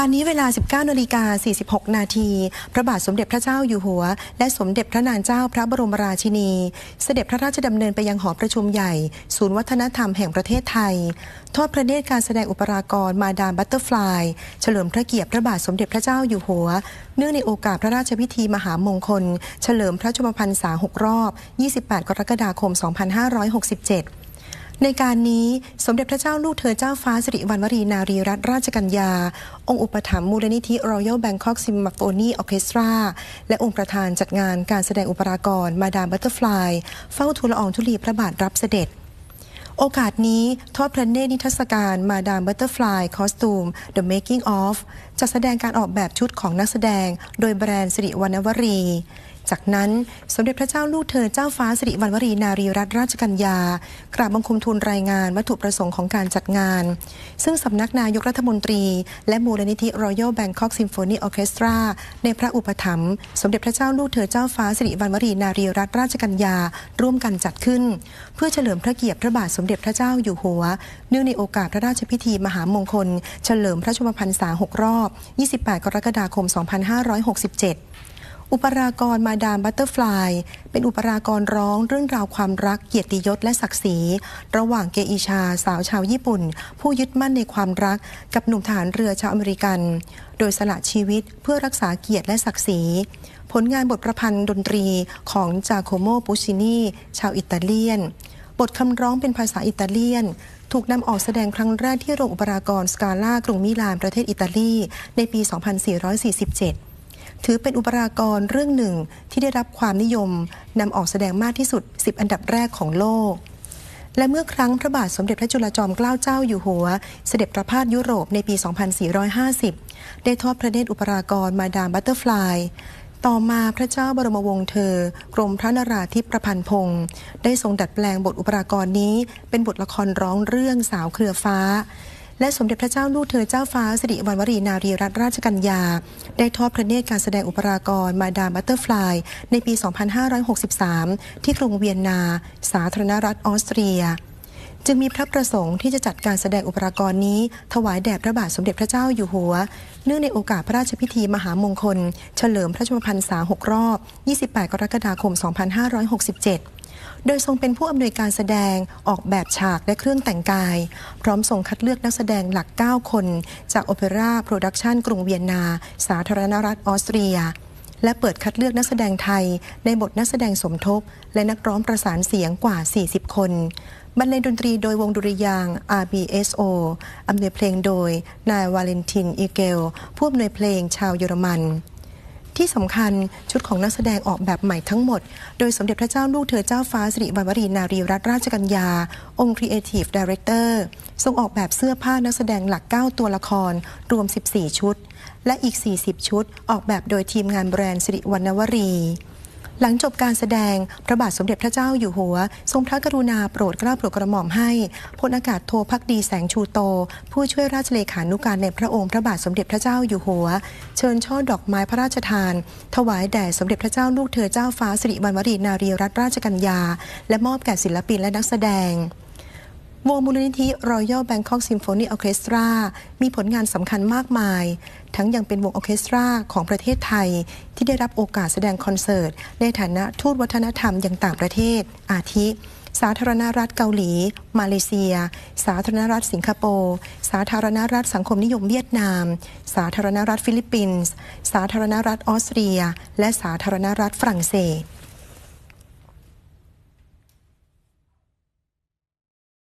วันนี้เวลา 19นาฬิกา46 นาทีพระบาทสมเด็จพระเจ้าอยู่หัว และสมเด็จพระนางเจ้าพระบรมราชินี เสด็จพระราชดำเนินไปยังหอประชุมใหญ่ ศูนย์วัฒนธรรมแห่งประเทศไทย ทอดพระเนตรการแสดงอุปรากรมาดามบัตเตอร์ฟลาย เฉลิมพระเกียรติพระบาทสมเด็จพระเจ้าอยู่หัว เนื่องในโอกาสพระราชพิธีมหามงคล เฉลิมพระชนมพรรษา6รอบ 28 กรกฎาคม 2567 ในการนี้สมเด็จพระเจ้าลูกเธอเจ้าฟ้าสิริวัณวรีนารีรัตนราชกัญญา องค์อุปถัมภ์มูลนิธิ Royal Bangkok Symphony Orchestra และองค์ประธานจัดงานการแสดงอุปรากร มาดามบัตเตอร์ฟลายเฝ้าทูลอองธุลีพระบาทรับเสด็จ โอกาสนี้ทอดพระเนตรนิทรรศการมาดามบัตเตอร์ฟลายคอสตูม The Making of จัดแสดงการออกแบบชุดของนักแสดง โดยแบรนด์สิริวรรณวรี จากนั้นสมเด็จพระเจ้าลูกเธอเจ้าฟ้าสิริวัณวรีนารีรัตนราชกัญญากราบบังคมทูลรายงานวัตถุประสงค์ของการจัดงาน ซึ่งสำนักนายกรัฐมนตรี และมูลนิธิ Royal Bangkok Symphony Orchestra ในพระอุปถัมภ์สมเด็จพระเจ้าลูกเธอเจ้าฟ้าสิริวัณวรีนารีรัตนราชกัญญาร่วมกันจัดขึ้น เพื่อเฉลิมพระเกียรติพระบาทสมเด็จพระเจ้าอยู่หัว เนื่องในโอกาสพระราชพิธีมหามงคล เฉลิมพระชนมพรรษา6รอบ 28 กรกฎาคม 2567 อุปรากรมาดามบัตเตอร์ฟลายเป็นอุปรากรร้องเรื่องราวความรักเกียรติยศและศักดิ์ศรีระหว่างเกอิชาสาวชาวญี่ปุ่น ผู้ยึดมั่นในความรักกับหนุ่มทหารเรือชาวอเมริกัน โดยสละชีวิตเพื่อรักษาเกียรติและศักดิ์ศรีผลงานบทประพันธ์ดนตรีของจาโคโมปูชินีชาวอิตาเลียน บทคำร้องเป็นภาษาอิตาเลียน ถูกนำออกแสดงครั้งแรกที่โรงอุปรากรสกาล่ากรุงมิลานประเทศอิตาลี ในปี 2447 ถือเป็นอุปรากรเรื่องหนึ่งที่ได้รับความนิยมนำออกแสดงมากที่สุด 10 อันดับแรกของโลก และเมื่อครั้งพระบาทสมเด็จพระจุลจอมเกล้าเจ้าอยู่หัว เสด็จประพาสยุโรปในปี 2450 ได้ทอดพระเนตรอุปรากรมาดามบัตเตอร์ฟลายต่อมาพระเจ้าบรมวงศ์เธอ กรมพระนราธิปประพันธ์พงศ์ได้ทรงดัดแปลงบทอุปรากรนี้ เป็นบทละครร้องเรื่องสาวเครือฟ้า และสมเด็จพระเจ้าลูกเธอเจ้าฟ้าสิริวัณวรีนารีรัตนราชกัญญา ได้ทอดพระเนตรการแสดงอุปรากรมาดามบัตเตอร์ฟลายในปี 2563 ที่กรุงเวียนนา สาธารณรัฐออสเตรีย จึงมีพระประสงค์ที่จะจัดการแสดงอุปรากรนี้ ถวายแด่พระบาทสมเด็จพระเจ้าอยู่หัว เนื่องในโอกาสพระราชพิธีมหามงคล เฉลิมพระชนมพรรษา 6 รอบ 28 กรกฎาคม 2567 โดยทรงเป็นผู้อำนวยการแสดงออกแบบฉากและเครื่องแต่งกาย พร้อมส่งคัดเลือกนักแสดงหลัก 9 คน จากโอเปร่าโปรดักชันกรุงเวียนนา สาธารณรัฐออสเตรีย และเปิดคัดเลือกนักแสดงไทย ในบทนักแสดงสมทบ และนักร้องประสานเสียงกว่า 40 คนบรรเลงดนตรีโดยวงดุริยาง RBSO อำนวยเพลงโดยนายวาเลนตินอีเกล ผู้อำนวยเพลงชาวเยอรมัน ที่สำคัญชุดของนักแสดงออกแบบใหม่ทั้งหมด โดยสมเด็จพระเจ้าลูกเธอเจ้าฟ้าสิริวัณวรีนารีรัตนราชกัญญา องค์ครีเอทีฟดีเรคเตอร์ทรงออกแบบเสื้อผ้านักแสดงหลัก 9 ตัวละคร รวม 14 ชุด และอีก 40 ชุด ออกแบบโดยทีมงานแบรนด์สิริวัณวรี หลังจบการแสดง พระบาทสมเด็จพระเจ้าอยู่หัว ทรงพระกรุณาโปรดเกล้าโปรดกระหม่อมให้พลอากาศโทพักดีแสงชูโต ผู้ช่วยราชเลขานุการในพระองค์พระบาทสมเด็จพระเจ้าอยู่หัว เชิญช่อดอกไม้พระราชทาน ถวายแด่สมเด็จพระเจ้าลูกเธอเจ้าฟ้าสิริวัณวรีนารีรัตนราชกัญญา และมอบแก่ศิลปินและนักแสดง วงมูลนิธิ Royal Bangkok Symphony Orchestra มีผลงานสำคัญมากมาย ทั้งยังเป็นวงออเคสตราของประเทศไทย ที่ได้รับโอกาสแสดงคอนเสิร์ต ในฐานะทูตวัฒนธรรมยังต่างประเทศ อาทิ สาธารณรัฐเกาหลี มาเลเซีย สาธารณรัฐสิงคโปร์ สาธารณรัฐสังคมนิยมเวียดนาม สาธารณรัฐฟิลิปปินส์ สาธารณรัฐออสเตรีย และสาธารณรัฐฝรั่งเศส